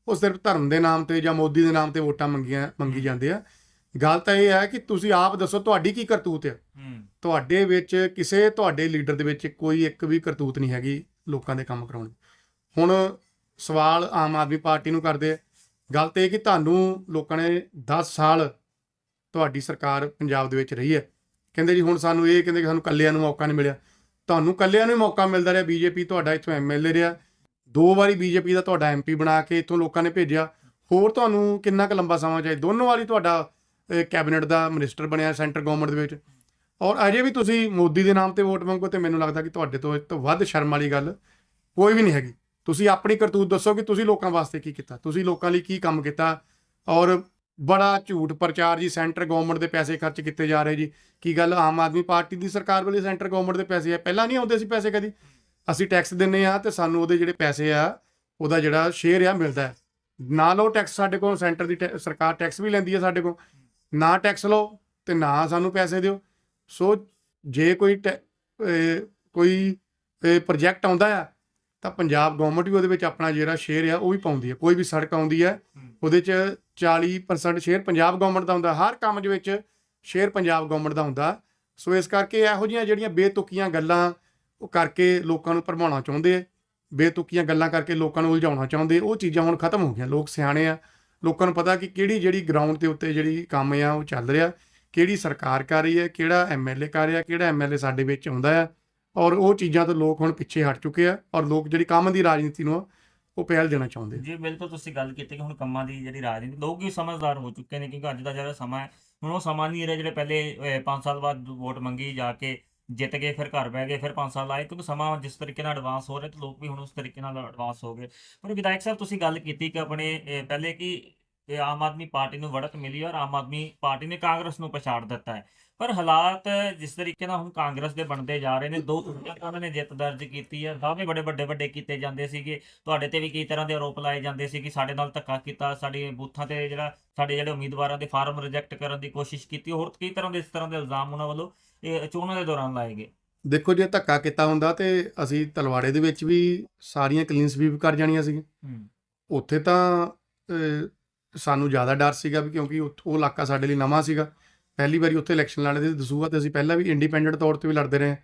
ਉਹ ਸਿਰਫ ਧਰਮ ਦੇ ਨਾਮ ਤੇ ਜਾਂ ਮੋਦੀ ਦੇ ਨਾਮ ਤੇ ਵੋਟਾਂ ਮੰਗੀਆਂ ਮੰਗੀ। ਜਾਂਦੇ ਆ। ਗੱਲ ਤਾਂ ਇਹ ਹੈ ਕਿ ਤੁਸੀਂ ਆਪ ਦੱਸੋ ਤੁਹਾਡੀ ਕੀ ਕਰਤੂਤ ਹੈ। ਤੁਹਾਡੇ ਵਿੱਚ ਕਿਸੇ ਤੁਹਾਡੇ ਲੀਡਰ ਦੇ ਵਿੱਚ ਕੋਈ ਇੱਕ ਵੀ ਕਰਤੂਤ ਨਹੀਂ ਹੈਗੀ ਲੋਕਾਂ ਦੇ ਕੰਮ ਕਰਾਉਣ ਹੁਣ ਸਵਾਲ ਆਮ ਆਦਮੀ ਪਾਰਟੀ ਨੂੰ ਕਰਦੇ ਆ। ਗੱਲ ਤੇ ਇਹ ਕਿ ਤੁਹਾਨੂੰ ਲੋਕਾਂ ਨੇ 10 ਸਾਲ ਤੁਹਾਡੀ ਸਰਕਾਰ ਪੰਜਾਬ ਦੇ ਵਿੱਚ ਰਹੀ ਹੈ। ਕਹਿੰਦੇ ਜੀ ਹੁਣ ਸਾਨੂੰ ਇਹ ਕਹਿੰਦੇ ਕਿ ਸਾਨੂੰ ਕੱਲਿਆਂ ਨੂੰ ਮੌਕਾ ਨਹੀਂ ਮਿਲਿਆ। ਤੁਹਾਨੂੰ ਕੱਲਿਆਂ ਨੂੰ ਹੀ ਮੌਕਾ ਮਿਲਦਾ ਰਿਹਾ। ਬੀਜੇਪੀ ਤੁਹਾਡਾ ਇੱਥੋਂ ਐਮਐਲਏ ਰਿਹਾ। ਦੋ ਵਾਰੀ ਬੀਜੇਪੀ ਦਾ ਤੁਹਾਡਾ ਐਮਪੀ ਬਣਾ ਕੇ ਇੱਥੋਂ ਲੋਕਾਂ ਨੇ ਭੇਜਿਆ। ਹੋਰ ਤੁਹਾਨੂੰ ਕਿੰਨਾ ਕੁ ਲੰਬਾ ਸਮਾਂ ਚਾਹੀਦਾ? ਦੋਨੋਂ ਵਾਰੀ ਤੁਹਾਡਾ ਕੈਬਨਿਟ ਦਾ ਮਿਨਿਸਟਰ ਬਣਿਆ ਸੈਂਟਰ ਗਵਰਨਮੈਂਟ ਦੇ ਵਿੱਚ। ਔਰ ਅਜੇ ਵੀ ਤੁਸੀਂ ਮੋਦੀ ਦੇ ਨਾਮ ਤੇ ਵੋਟ ਮੰਗੋ ਤੇ ਮੈਨੂੰ ਲੱਗਦਾ ਕਿ ਤੁਹਾਡੇ ਤੋਂ ਇਹ ਤੋਂ ਵੱਧ ਸ਼ਰਮ ਵਾਲੀ ਗੱਲ ਕੋਈ ਵੀ ਨਹੀਂ ਹੈਗੀ। ਤੁਸੀਂ ਆਪਣੀ ਕਰਤੂਤ ਦੱਸੋ ਕਿ ਤੁਸੀਂ ਲੋਕਾਂ ਵਾਸਤੇ ਕੀ ਕੀਤਾ, ਤੁਸੀਂ ਲੋਕਾਂ ਲਈ ਕੀ ਕੰਮ ਕੀਤਾ। ਔਰ ਬੜਾ ਝੂਠ ਪ੍ਰਚਾਰ ਜੀ, ਸੈਂਟਰ ਗਵਰਨਮੈਂਟ ਦੇ ਪੈਸੇ ਖਰਚ ਕੀਤੇ ਜਾ ਰਹੇ ਜੀ। ਕੀ ਗੱਲ ਆਮ ਆਦਮੀ ਪਾਰਟੀ ਦੀ ਸਰਕਾਰ ਵੇਲੇ ਸੈਂਟਰ ਗਵਰਨਮੈਂਟ ਦੇ ਪੈਸੇ ਆ ਪਹਿਲਾਂ ਨਹੀਂ ਆਉਂਦੇ ਸੀ ਪੈਸੇ ਕਦੀ। ਅਸੀਂ ਟੈਕਸ ਦਿੰਨੇ ਆ ਤੇ ਸਾਨੂੰ ਉਹਦੇ ਜਿਹੜੇ ਪੈਸੇ ਆ, ਉਹਦਾ ਜਿਹੜਾ ਸ਼ੇਅਰ ਆ ਮਿਲਦਾ ਹੈ। ਨਾ ਲਓ ਟੈਕਸ ਸਾਡੇ ਕੋਲ ਸੈਂਟਰ ਦੀ ਟੈ- ਸਰਕਾਰ ਟੈਕਸ ਵੀ ਲੈਂਦੀ ਹੈ ਸਾਡੇ ਕੋਲ। ਨਾ ਟੈਕਸ ਲਓ ਤੇ ਨਾ ਸਾਨੂੰ ਪੈਸੇ ਦਿਓ। ਸੋ ਜੇ ਕੋਈ ਟੈ- ਕੋਈ ਪ੍ਰੋਜੈਕਟ ਆਉਂਦਾ ਆ, ਤਾਂ ਪੰਜਾਬ ਗਵਰਨਮੈਂਟ ਵੀ ਉਹਦੇ ਵਿੱਚ ਆਪਣਾ ਜਿਹੜਾ ਸ਼ੇਅਰ ਆ, ਉਹ ਵੀ ਪਾਉਂਦੀ ਹੈ। ਕੋਈ ਵੀ ਸੜਕ ਆਉਂਦੀ ਹੈ, ਉਹਦੇ ਚ 40% ਸ਼ੇਅਰ ਪੰਜਾਬ ਗਵਰਨਮੈਂਟ ਦਾ ਹੁੰਦਾ। ਹਰ ਕੰਮ ਦੇ ਵਿੱਚ ਸ਼ੇਅਰ ਪੰਜਾਬ ਗਵਰਨਮੈਂਟ ਦਾ ਹੁੰਦਾ। ਸੋ ਇਸ ਕਰਕੇ ਇਹੋ ਜਿਹੀਆਂ ਜਿਹੜੀਆਂ ਬੇਤੁਕੀਆਂ ਗੱਲਾਂ ਉਹ ਕਰਕੇ ਲੋਕਾਂ ਨੂੰ ਭਰਮਾਉਣਾ ਚਾਹੁੰਦੇ ਆ ਬੇਤੁਕੀਆਂ ਗੱਲਾਂ ਕਰਕੇ ਲੋਕਾਂ ਨੂੰ ਉਲਝਾਉਣਾ ਚਾਹੁੰਦੇ ਉਹ ਚੀਜ਼ਾਂ ਹੁਣ ਖਤਮ ਹੋ ਗਈਆਂ ਲੋਕ ਸਿਆਣੇ ਆ ਲੋਕਾਂ ਨੂੰ ਪਤਾ ਕਿ ਕਿਹੜੀ ਜਿਹੜੀ ਗਰਾਊਂਡ ਦੇ ਉੱਤੇ ਜਿਹੜੀ ਕੰਮ ਆ ਉਹ ਚੱਲ ਰਿਹਾ ਕਿਹੜੀ ਸਰਕਾਰ ਕਰ ਰਹੀ ਹੈ ਕਿਹੜਾ ਐਮਐਲਏ ਕਰ ਰਿਹਾ ਕਿਹੜਾ ਐਮਐਲਏ ਸਾਡੇ ਵਿੱਚ ਆਉਂਦਾ ਆ ਔਰ ਉਹ ਚੀਜ਼ਾਂ ਤੋਂ ਲੋਕ ਹੁਣ ਪਿੱਛੇ ਹਟ ਚੁੱਕੇ ਆ ਔਰ ਲੋਕ ਜਿਹੜੀ ਕੰਮ ਦੀ ਰਾਜਨੀਤੀ ਨੂੰ ਆ, ਉਹ ਪਹਿਲ ਦੇਣਾ ਚਾਹੁੰਦੇ ਆ। ਜੀ ਬਿਲਕੁਲ ਤੁਸੀਂ ਗੱਲ ਕੀਤੀ ਕਿ ਹੁਣ ਕੰਮਾਂ ਦੀ ਜਿਹੜੀ ਰਾਜਨੀਤੀ ਲੋਕ ਵੀ ਸਮਝਦਾਰ ਹੋ ਚੁੱਕੇ ਨੇ ਕਿਉਂਕਿ ਅੱਜ ਦਾ ਜਿਹੜਾ ਸਮਾਂ ਹੈ ਹੁਣ ਉਹ ਸਮਾਂ ਨਹੀਂ ਰਿਹਾ ਜਿਹੜੇ ਪਹਿਲੇ 5 ਸਾਲ ਬਾਅਦ ਵੋਟ ਮੰਗੀ ਜਾ ਕੇ ਜਿੱਤ ਗਏ, ਫਿਰ ਘਰ ਬਹਿ ਗਏ, ਫਿਰ 5 ਸਾਲ ਆਏ, ਕਿਉਂਕਿ ਸਮਾਂ ਜਿਸ ਤਰੀਕੇ ਨਾਲ ਐਡਵਾਂਸ ਹੋ ਰਿਹਾ ਤੇ ਲੋਕ ਵੀ ਹੁਣ ਉਸ ਤਰੀਕੇ ਨਾਲ ਐਡਵਾਂਸ ਹੋ ਗਏ। ਪਰ ਵਿਧਾਇਕ ਸਾਹਿਬ, ਤੁਸੀਂ ਗੱਲ ਕੀਤੀ ਕਿ ਆਪਣੇ ਪਹਿਲੇ ਕਿ ਇਹ ਆਮ ਆਦਮੀ ਪਾਰਟੀ ਨੂੰ ਵੜਤ ਮਿਲੀ ਔਰ ਆਮ ਆਦਮੀ ਪਾਰਟੀ ਨੇ ਕਾਂਗਰਸ ਨੂੰ ਪਛਾੜ ਦਿੱਤਾ ਹੈ। ਪਰ ਹਾਲਾਤ ਜਿਸ ਤਰੀਕੇ ਨਾਲ ਹੁਣ ਕਾਂਗਰਸ ਦੇ ਬਣਦੇ ਜਾ ਰਹੇ ਨੇ ਦੋ ਟੁੱਟੀਆਂ ਉਹਨਾਂ ਨੇ ਜਿੱਤ ਦਰਜ ਕੀਤੀ ਹੈ। ਦਾਅਵੇ ਬੜੇ ਵੱਡੇ ਵੱਡੇ ਕੀਤੇ ਜਾਂਦੇ ਸੀਗੇ। ਤੁਹਾਡੇ ਤੇ ਵੀ ਕਈ ਤਰ੍ਹਾਂ ਦੇ ਆਰੋਪ ਲਾਏ ਜਾਂਦੇ ਸੀ ਕਿ ਸਾਡੇ ਨਾਲ ਧੱਕਾ ਕੀਤਾ ਸਾਡੇ ਬੂਥਾਂ ਤੇ ਜਿਹੜਾ ਸਾਡੇ ਜਿਹੜੇ ਉਮੀਦਵਾਰਾਂ ਦੇ ਫਾਰਮ ਰਿਜੈਕਟ ਕਰਨ ਦੀ ਕੋਸ਼ਿਸ਼ ਕੀਤੀ ਹੋਰ ਕਈ ਤਰ੍ਹਾਂ ਦੇ ਇਸ ਤਰ੍ਹਾਂ ਦੇ ਇਲਜ਼ਾਮ ਉਹਨਾਂ ਵੱਲੋਂ ਇਹ ਚੋਣਾਂ ਦੇ ਦੌਰਾਨ ਲਾਏ ਗਏ। ਦੇਖੋ ਜੇ ਧੱਕਾ ਕੀਤਾ ਹੁੰਦਾ ਤੇ ਅਸੀਂ ਤਲਵਾੜੇ ਦੇ ਵਿੱਚ ਵੀ ਸਾਰੀਆਂ ਕਲੀਨ ਸਵੀਪ ਕਰ ਜਾਣੀਆਂ ਸੀ ਉੱਥੇ ਤਾਂ ਸਾਨੂੰ ਜ਼ਿਆਦਾ ਡਰ ਸੀਗਾ ਵੀ ਕਿਉਂਕਿ ਉਹ ਇਲਾਕਾ ਸਾਡੇ ਲਈ ਨਵਾਂ ਸੀਗਾ। ਪਹਿਲੀ ਵਾਰੀ ਉੱਥੇ ਇਲੈਕਸ਼ਨ ਲੜਦੇ ਸੀ ਦਸੂਹਾ ਤੇ ਅਸੀਂ ਪਹਿਲਾਂ ਵੀ ਇੰਡੀਪੈਂਡੈਂਟ ਤੌਰ ਤੇ ਵੀ ਲੜਦੇ ਰਹੇ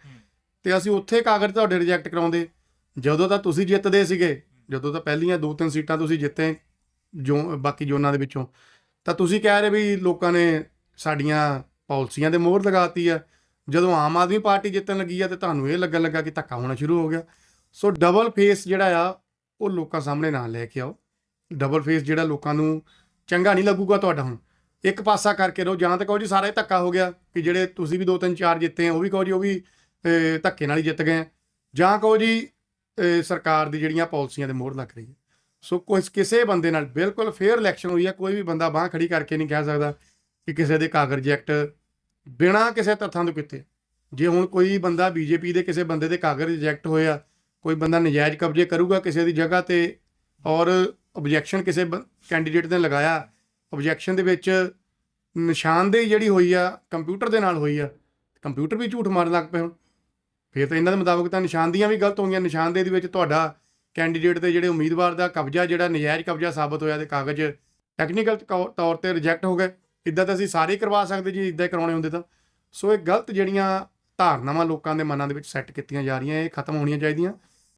ਤੇ ਅਸੀਂ ਉੱਥੇ ਕਾਗਜ਼ ਤੁਹਾਡੇ ਰਿਜੈਕਟ ਕਰਾਉਂਦੇ। ਜਦੋਂ ਤਾਂ ਤੁਸੀਂ ਜਿੱਤਦੇ ਸੀਗੇ ਜਦੋਂ ਤਾਂ ਪਹਿਲੀਆਂ ਦੋ ਤਿੰਨ ਸੀਟਾਂ ਤੁਸੀਂ ਜਿੱਤੇ ਜੋ ਬਾਕੀ ਜ਼ੋਨਾਂ ਦੇ ਵਿੱਚੋਂ। ਤਾਂ ਤੁਸੀਂ ਕਹਿ ਰਹੇ ਵੀ ਲੋਕਾਂ ਨੇ ਸਾਡੀਆਂ ਪਾਲਿਸੀਆਂ ਦੇ ਮੋਹਰ ਲਗਾਤੀ ਆ। ਜਦੋਂ ਆਮ ਆਦਮੀ ਪਾਰਟੀ ਜਿੱਤਣ ਲੱਗੀ ਆ ਤੇ ਤੁਹਾਨੂੰ ਇਹ ਲੱਗਣ ਲੱਗਾ ਕਿ ਧੱਕਾ ਹੋਣਾ ਸ਼ੁਰੂ ਹੋ ਗਿਆ। ਸੋ ਡਬਲ ਫੇਸ ਜਿਹੜਾ ਆ ਉਹ ਲੋਕਾਂ ਸਾਹਮਣੇ ਨਾ ਲੈ ਕੇ ਆਓ। ਡਬਲ ਫੇਸ ਜਿਹੜਾ ਲੋਕਾਂ ਨੂੰ ਚੰਗਾ ਨਹੀਂ ਲੱਗੂਗਾ ਤੁਹਾਡਾ ਹੁਣ। ਇੱਕ ਪਾਸਾ ਕਰਕੇ ਰਹੋ, ਜਾਂ ਤਾਂ ਕਹੋ ਜੀ ਸਾਰਾ ਹੀ ਧੱਕਾ ਹੋ ਗਿਆ ਕਿ ਜਿਹੜੇ ਤੁਸੀਂ ਵੀ ਦੋ ਤਿੰਨ ਚਾਰ ਜਿੱਤੇ ਆ, ਉਹ ਵੀ ਕਹੋ ਜੀ, ਉਹ ਵੀ ਧੱਕੇ ਨਾਲ ਹੀ ਜਿੱਤ ਗਏ ਜਾਂ ਕਹੋ ਜੀ ਸਰਕਾਰ ਦੀ ਜਿਹੜੀਆਂ ਪਾਲਿਸੀਆਂ ਦੇ ਮੋਹਰ ਲੱਗ ਰਹੀ ਹੈ। ਸੋ ਕੋਈ ਕਿਸੇ ਬੰਦੇ ਨਾਲ ਬਿਲਕੁਲ ਫੇਅਰ ਇਲੈਕਸ਼ਨ ਹੋਈ ਹੈ ਕੋਈ ਵੀ ਬੰਦਾ ਬਾਹ ਖੜੀ ਕਰਕੇ ਨਹੀਂ ਕਹਿ ਸਕਦਾ ਕਿ ਕਿਸੇ ਦੇ ਕਾਗਜ਼ ਰਿਜੈਕਟ ਬਿਨਾਂ ਕਿਸੇ ਤੱਥਾਂ ਤੋਂ ਕੀਤੇ। ਜੇ ਹੁਣ ਕੋਈ ਬੰਦਾ ਬੀਜੇਪੀ ਦੇ ਕਿਸੇ ਬੰਦੇ ਦੇ ਕਾਗਜ਼ ਰਿਜੈਕਟ ਹੋਇਆ ਕੋਈ ਬੰਦਾ ਨਜਾਇਜ਼ ਕਬਜ਼ੇ ਕਰੂਗਾ ਕਿਸੇ ਦੀ ਜਗ੍ਹਾ ਤੇ, ਔਰ ਆਬਜੈਕਸ਼ਨ ਕਿਸੇ ਕੈਂਡੀਡੇਟ ਨੇ ਲਗਾਇਆ ਆਬਜੈਕਸ਼ਨ ਦੇ ਵਿੱਚ ਨਿਸ਼ਾਨਦੇਹੀ ਜਿਹੜੀ ਹੋਈ ਆ ਕੰਪਿਊਟਰ ਦੇ ਨਾਲ ਹੋਈ ਆ ਕੰਪਿਊਟਰ ਵੀ ਝੂਠ ਮਾਰਨ ਲੱਗ ਪਏ ਹੁਣ। ਫਿਰ ਤਾਂ ਇਹਨਾਂ ਦੇ ਮੁਤਾਬਕ ਤਾਂ ਨਿਸ਼ਾਨਦੀਆਂ ਵੀ ਗਲਤ ਹੋ ਗਈਆਂ ਨਿਸ਼ਾਨਦੇਹੀ ਦੇ ਵਿੱਚ ਤੁਹਾਡਾ ਕੈਂਡੀਡੇਟ ਦੇ ਜਿਹੜੇ ਉਮੀਦਵਾਰ ਦਾ ਕਬਜ਼ਾ, ਜਿਹੜਾ ਨਜਾਇਜ਼ ਕਬਜ਼ਾ ਸਾਬਤ ਹੋਇਆ ਤੇ ਕਾਗਜ਼ ਟੈਕਨੀਕਲ ਤੌਰ ਤੇ ਰਿਜੈਕਟ ਹੋ ਗਏ। ਇਦਾਂ ਤਾਂ ਅਸੀਂ ਸਾਰੇ ਹੀ ਕਰਵਾ ਸਕਦੇ ਜੀ ਇਦਾਂ ਕਰਾਉਣੇ ਹੁੰਦੇ ਤਾਂ। ਸੋ ਇਹ ਗਲਤ ਜਿਹੜੀਆਂ ਧਾਰਨਾਵਾਂ ਲੋਕਾਂ ਦੇ ਮਨਾਂ ਦੇ ਵਿੱਚ ਸੈੱਟ ਕੀਤੀਆਂ ਜਾ ਰਹੀਆਂ, ਇਹ ਖਤਮ ਹੋਣੀਆਂ ਚਾਹੀਦੀਆਂ।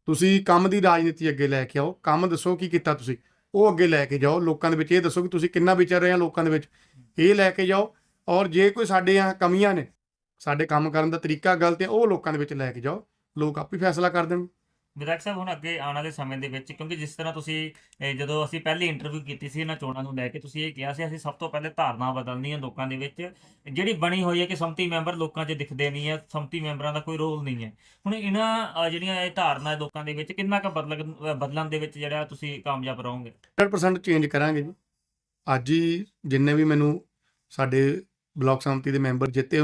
ਤੁਸੀਂ ਕੰਮ ਦੀ ਰਾਜਨੀਤੀ ਅੱਗੇ ਲੈ ਕੇ ਆਓ, ਕੰਮ ਦੱਸੋ ਕੀ ਕੀਤਾ ਤੁਸੀਂ, ਉਹ ਅੱਗੇ ਲੈ ਕੇ ਜਾਓ, ਲੋਕਾਂ ਦੇ ਵਿੱਚ ਇਹ ਦੱਸੋ ਕਿ ਤੁਸੀਂ ਕਿੰਨਾ ਵਿਚਰ ਰਹੇ ਹੋ ਲੋਕਾਂ ਦੇ ਵਿੱਚ, ਇਹ ਲੈ ਕੇ ਜਾਓ, ਔਰ ਜੇ ਕੋਈ ਸਾਡੇ ਆ ਕਮੀਆਂ ਨੇ, ਸਾਡੇ ਕੰਮ ਕਰਨ ਦਾ ਤਰੀਕਾ ਗਲਤ ਹੈ ਉਹ ਲੋਕਾਂ ਦੇ ਵਿੱਚ ਲੈ ਕੇ ਜਾਓ, ਲੋਕ ਆਪ ਹੀ ਫੈਸਲਾ ਕਰ ਦੇਣਗੇ। ਵਿਧਾਇਕ ਸਾਹਿਬ, ਹੁਣ ਅੱਗੇ ਆਉਣ ਵਾਲੇ ਸਮੇਂ ਦੇ ਵਿੱਚ, ਕਿਉਂਕਿ ਜਿਸ ਤਰ੍ਹਾਂ ਤੁਸੀਂ ਜਦੋਂ ਅਸੀਂ ਪਹਿਲੀ ਇੰਟਰਵਿਊ ਕੀਤੀ ਸੀ ਇਹਨਾਂ ਚੋਣਾਂ ਨੂੰ ਲੈ ਕੇ, ਤੁਸੀਂ ਇਹ ਕਿਹਾ ਸੀ, ਅਸੀਂ ਸਭ ਤੋਂ ਪਹਿਲੇ ਧਾਰਨਾ ਬਦਲਣੀ ਹੈ ਲੋਕਾਂ ਦੇ ਵਿੱਚ, ਜਿਹੜੀ ਬਣੀ ਹੋਈ ਹੈ ਕਿ ਸੰਮਤੀ ਮੈਂਬਰ ਲੋਕਾਂ 'ਚ ਦਿਖਦੇ ਨਹੀਂ ਹੈ, ਸੰਮਤੀ ਮੈਂਬਰਾਂ ਦਾ ਕੋਈ ਰੋਲ ਨਹੀਂ ਹੈ। ਹੁਣ ਇਹਨਾਂ ਜਿਹੜੀਆਂ ਇਹ ਧਾਰਨਾ ਹੈ ਲੋਕਾਂ ਦੇ ਵਿੱਚ, ਕਿੰਨਾ ਕੁ ਬਦਲ ਬਦਲਣ ਦੇ ਵਿੱਚ ਜਿਹੜਾ ਤੁਸੀਂ ਕਾਮਯਾਬ ਰਹੋਗੇ? 100% ਚੇਂਜ ਕਰਾਂਗੇ ਜੀ। ਅੱਜ ਹੀ ਜਿੰਨੇ ਵੀ ਮੈਨੂੰ ਸਾਡੇ ਬਲਾਕ ਸੰਮਤੀ ਦੇ ਮੈਂਬਰ ਜਿੱਤੇ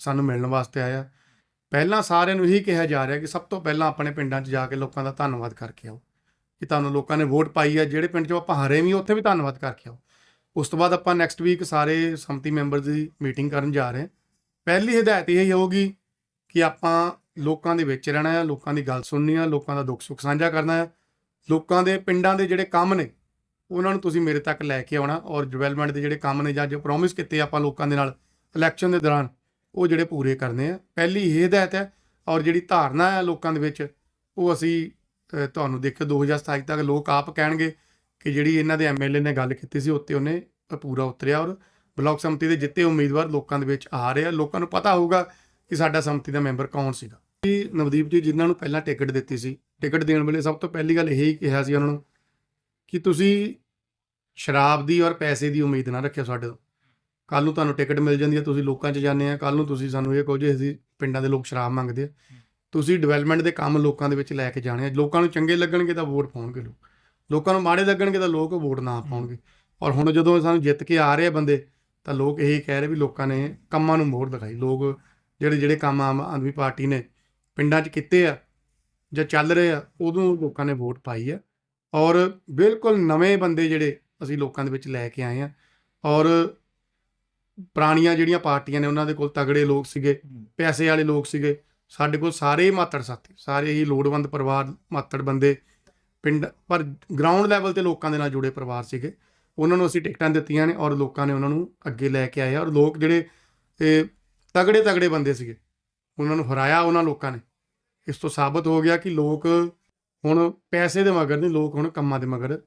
ਸਾਨੂੰ ਮਿਲਣ ਵਾਸਤੇ ਆਇਆ। ਪਹਿਲਾਂ ਸਾਰਿਆਂ ਨੂੰ ਇਹੀ ਕਿਹਾ ਜਾ ਰਿਹਾ ਕਿ ਸਭ ਤੋਂ ਪਹਿਲਾਂ ਆਪਣੇ ਪਿੰਡਾਂ 'ਚ ਜਾ ਕੇ ਲੋਕਾਂ ਦਾ ਧੰਨਵਾਦ ਕਰਕੇ ਆਓ। ਕਿ ਤੁਹਾਨੂੰ ਲੋਕਾਂ ਨੇ ਵੋਟ ਪਾਈ ਹੈ ਜਿਹੜੇ ਪਿੰਡ 'ਚੋਂ ਆਪਾਂ ਹਾਰੇ ਵੀ ਉੱਥੇ ਵੀ ਧੰਨਵਾਦ ਕਰਕੇ ਆਓ। ਉਸ ਤੋਂ ਬਾਅਦ ਆਪਾਂ ਨੈਕਸਟ ਵੀਕ ਸਾਰੇ ਸੰਮਤੀ ਮੈਂਬਰ ਦੀ ਮੀਟਿੰਗ ਕਰਨ ਜਾ ਰਹੇ ਹਾਂ। ਪਹਿਲੀ ਹਦਾਇਤ ਇਹ ਹੋਊਗੀ ਕਿ ਆਪਾਂ ਲੋਕਾਂ ਦੇ ਵਿੱਚ ਰਹਿਣਾ ਹੈ ਲੋਕਾਂ ਦੀ ਗੱਲ ਸੁਣਨੀ ਹੈ ਲੋਕਾਂ ਦਾ ਦੁੱਖ ਸੁੱਖ ਸਾਂਝਾ ਕਰਨਾ ਹੈ ਲੋਕਾਂ ਦੇ ਪਿੰਡਾਂ ਦੇ ਜਿਹੜੇ ਕੰਮ ਨੇ, ਉਹਨਾਂ ਨੂੰ ਤੁਸੀਂ ਮੇਰੇ ਤੱਕ ਲੈ ਕੇ ਆਉਣਾ ਔਰ ਡਿਵੈਲਪਮੈਂਟ ਦੇ ਜਿਹੜੇ ਕੰਮ ਨੇ ਜਾਂ ਜੋ ਪ੍ਰੋਮਿਸ ਕੀਤੇ ਆਪਾਂ ਲੋਕਾਂ ਦੇ ਨਾਲ ਇਲੈਕਸ਼ਨ ਦੇ ਦੌਰਾਨ ਉਹ ਜਿਹੜੇ ਪੂਰੇ ਕਰਨੇ ਆ। ਪਹਿਲੀ ਇਹ ਹਦਾਇਤ ਹੈ ਔਰ ਜਿਹੜੀ ਧਾਰਨਾ ਹੈ ਲੋਕਾਂ ਦੇ ਵਿੱਚ ਉਹ ਅਸੀਂ ਅ, ਤੁਹਾਨੂੰ ਦੇਖੋ 2027 ਤੱਕ ਲੋਕ ਆਪ ਕਹਿਣਗੇ ਕਿ ਜਿਹੜੀ ਇਹਨਾਂ ਦੇ ਐਮਐਲਏ ਨੇ ਗੱਲ ਕੀਤੀ ਸੀ ਉੱਤੇ ਉਹਨੇ ਪੂਰਾ ਉਤਰਿਆ ਔਰ ਬਲਾਕ ਸੰਮਤੀ ਦੇ ਜਿੱਤੇ ਉਮੀਦਵਾਰ ਲੋਕਾਂ ਦੇ ਵਿੱਚ ਆ ਰਹੇ ਆ। ਲੋਕਾਂ ਨੂੰ ਪਤਾ ਹੋਊਗਾ ਕਿ ਸਾਡਾ ਸੰਮਤੀ ਦਾ ਮੈਂਬਰ ਕੌਣ ਸੀਗਾ। ਜੀ ਨਵਦੀਪ ਜੀ ਜਿਨ੍ਹਾਂ ਨੂੰ ਪਹਿਲਾਂ ਟਿਕਟ ਦਿੱਤੀ ਸੀ ਟਿਕਟ ਦੇਣ ਵੇਲੇ ਸਭ ਤੋਂ ਪਹਿਲੀ ਗੱਲ ਇਹ ਹੀ ਕਿਹਾ ਸੀ ਉਹਨਾਂ ਨੂੰ ਕਿ ਤੁਸੀਂ ਸ਼ਰਾਬ ਦੀ ਔਰ ਪੈਸੇ ਦੀ ਉਮੀਦ ਨਾ ਰੱਖਿਓ ਸਾਡੇ ਤੋਂ। ਕੱਲ ਨੂੰ ਤੁਹਾਨੂੰ ਟਿਕਟ ਮਿਲ ਜਾਂਦੀ ਹੈ, ਤੁਸੀਂ ਲੋਕਾਂ 'ਚ ਜਾਂਦੇ ਆ ਕੱਲ ਨੂੰ ਤੁਸੀਂ ਸਾਨੂੰ ਇਹ ਕਹੋ ਜੇ, ਅਸੀਂ ਪਿੰਡਾਂ ਦੇ ਲੋਕ ਸ਼ਰਾਬ ਮੰਗਦੇ ਆ। ਤੁਸੀਂ ਡਿਵੈਲਪਮੈਂਟ ਦੇ ਕੰਮ ਲੋਕਾਂ ਦੇ ਵਿੱਚ ਲੈ ਕੇ ਜਾਣੇ ਆ। ਲੋਕਾਂ ਨੂੰ ਚੰਗੇ ਲੱਗਣਗੇ ਤਾਂ ਵੋਟ ਪਾਉਣਗੇ ਲੋਕ। ਲੋਕਾਂ ਨੂੰ ਮਾੜੇ ਲੱਗਣਗੇ ਤਾਂ ਲੋਕ ਵੋਟ ਨਾ ਪਾਉਣਗੇ। ਔਰ ਹੁਣ ਜਦੋਂ ਸਾਨੂੰ ਜਿੱਤ ਕੇ ਆ ਰਹੇ ਆ ਬੰਦੇ, ਤਾਂ ਲੋਕ ਇਹੀ ਕਹਿ ਰਹੇ ਵੀ ਲੋਕਾਂ ਨੇ ਕੰਮਾਂ ਨੂੰ ਮੋਹਰ ਦਿਖਾਈ। ਲੋਕ ਜਿਹੜੇ ਜਿਹੜੇ ਕੰਮ ਆਮ ਆਦਮੀ ਪਾਰਟੀ ਨੇ ਪਿੰਡਾਂ 'ਚ ਕੀਤੇ ਆ ਜਾਂ ਚੱਲ ਰਹੇ ਆ, ਉਦੋਂ ਲੋਕਾਂ ਨੇ ਵੋਟ ਪਾਈ ਆ। ਔਰ ਬਿਲਕੁਲ ਨਵੇਂ ਬੰਦੇ ਜਿਹੜੇ ਅਸੀਂ ਲੋਕਾਂ ਦੇ ਵਿੱਚ ਲੈ ਕੇ ਆਏ ਆ। ਔਰ ਪੁਰਾਣੀਆਂ ਜਿਹੜੀਆਂ ਪਾਰਟੀਆਂ ਨੇ ਉਹਨਾਂ ਦੇ ਕੋਲ ਤਗੜੇ ਲੋਕ ਸੀਗੇ ਪੈਸੇ ਵਾਲੇ ਲੋਕ ਸੀਗੇ ਸਾਡੇ ਕੋਲ ਸਾਰੇ ਮਾਤੜ ਸਾਥੀ ਸਾਰੇ ਹੀ ਲੋੜਵੰਦ ਪਰਿਵਾਰ ਮਾਤੜ ਬੰਦੇ ਪਿੰਡ ਪਰ ਗਰਾਊਂਡ ਲੈਵਲ ਤੇ ਲੋਕਾਂ ਦੇ ਨਾਲ ਜੁੜੇ ਪਰਿਵਾਰ ਸੀਗੇ। ਉਹਨਾਂ ਨੂੰ ਅਸੀਂ ਟਿਕਟਾਂ ਦਿੱਤੀਆਂ ਨੇ ਔਰ ਲੋਕਾਂ ਨੇ ਉਹਨਾਂ ਨੂੰ ਅੱਗੇ ਲੈ ਕੇ ਆਏ ਔਰ ਲੋਕ ਜਿਹੜੇ ਇਹ ਤਗੜੇ ਤਗੜੇ ਬੰਦੇ ਸੀਗੇ ਉਹਨਾਂ ਨੂੰ ਹਰਾਇਆ ਉਹਨਾਂ ਲੋਕਾਂ ਨੇ। ਇਸ ਤੋਂ ਸਾਬਤ ਹੋ ਗਿਆ ਕਿ ਲੋਕ ਹੁਣ ਪੈਸੇ ਦੇ ਮਗਰ ਨਹੀਂ ਲੋਕ ਹੁਣ ਕੰਮਾਂ ਦੇ ਮਗਰ